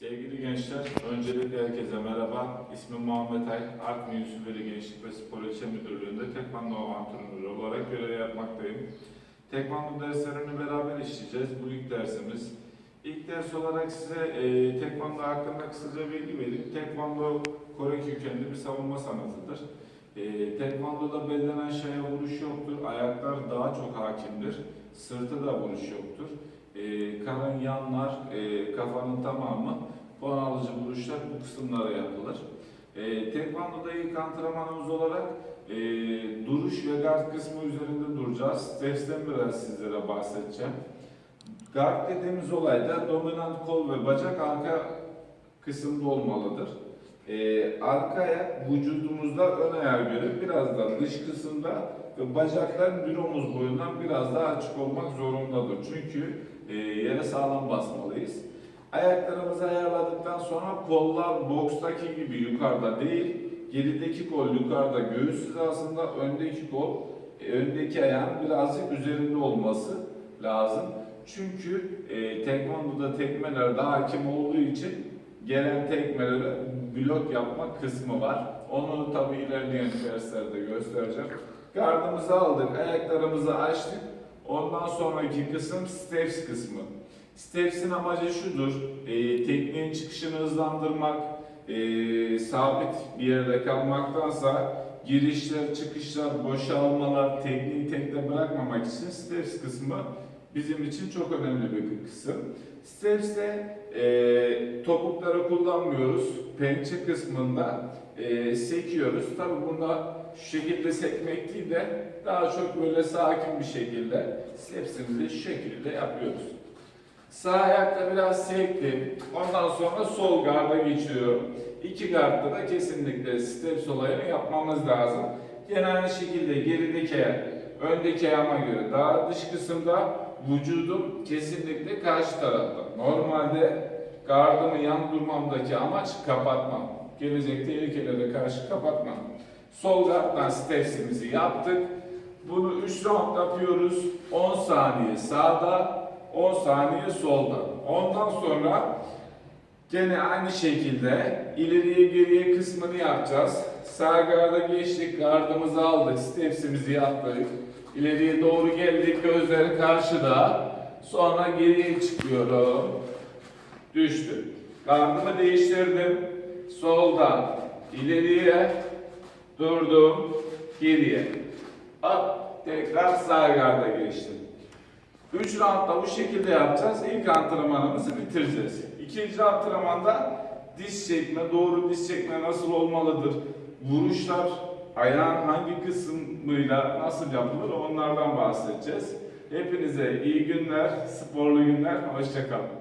Sevgili gençler, öncelikle herkese merhaba. İsmim Muhammed Ay, Artvin Yusufeli Gençlik ve Spor İlçe Müdürlüğü'nde tekvando antrenörü olarak görev yapmaktayım. Tekvando derslerini beraber işleyeceğiz. Bu ilk dersimiz. İlk ders olarak size e, tekvando hakkında kısaca bilgi vereyim. Tekvando Kore kökenli bir savunma sanatıdır. E, tekvandoda belden aşağıya vuruş yoktur. Ayaklar daha çok hakimdir. Sırtı da vuruş yoktur. E, karın yanlar, e, kafanın tamamı puan alıcı vuruşlar bu kısımlara yapılır. E, tekvandoda ilk antrenmanımız olarak e, duruş ve guard kısmı üzerinde duracağız. Steps'ten biraz sizlere bahsedeceğim. Guard dediğimiz olayda dominant kol ve bacak arka kısımda olmalıdır. E, arka ayak vücudumuzda ön ayağa göre biraz da dış kısımda ve bacaklar bir omuz boyundan biraz daha açık olmak zorundadır. Çünkü e, yere sağlam basmalıyız. Ayaklarımızı ayarladıktan sonra kollar bokstaki gibi yukarıda değil, gerideki kol yukarıda göğüs hizasında, öndeki kol, e, öndeki ayağın birazcık üzerinde olması lazım. Çünkü e, tekvandoda tekmeler daha hakim olduğu için gelen tekmelere blok yapma kısmı var. Onu tabi ilerleyen derslerde göstereceğim. Gardımızı aldık, ayaklarımızı açtık. Ondan sonraki kısım steps kısmı. Steps'in amacı şudur, e, tekniğin çıkışını hızlandırmak, e, sabit bir yerde kalmaktansa girişler, çıkışlar, boşalmalar, tekniği tekte bırakmamak için steps kısmı bizim için çok önemli bir kısım. Steps'te e, topukları kullanmıyoruz. Pençe kısmında e, sekiyoruz. Tabi bunda şu şekilde sekmek değil de daha çok böyle sakin bir şekilde stepsimizi şu şekilde yapıyoruz. Sağ ayakta biraz sektim. Ondan sonra sol garda geçiyorum. İki gardda da kesinlikle steps olayını yapmamız lazım. Yine aynı şekilde gerideki ayak, öndeki ayağıma göre daha dış kısımda vücudum kesinlikle karşı tarafta. Normalde gardımı yan durmamdaki amaç kapatmam. Gelecek tehlikelere karşı kapatmam. Sol garddan stepsimizi yaptık. Bunu 3 round yapıyoruz. 10 saniye sağda, 10 saniye solda. Ondan sonra gene aynı şekilde ileriye geriye kısmını yapacağız. Sağ garda geçtik, gardımızı aldık, stepsimizi yaptık. İleriye doğru geldik, gözleri karşıda. Sonra geriye çıkıyorum. Düştü. Gardımı değiştirdim. Soldan ileriye durdum, geriye. At, tekrar sağ garda geçtim. 3 roundda bu şekilde yapacağız. İlk antrenmanımızı bitireceğiz. İkinci antrenmanda diz çekme, doğru diz çekme nasıl olmalıdır? Vuruşlar ayağın hangi kısmıyla nasıl yapılır onlardan bahsedeceğiz. Hepinize iyi günler, sporlu günler, hoşçakalın.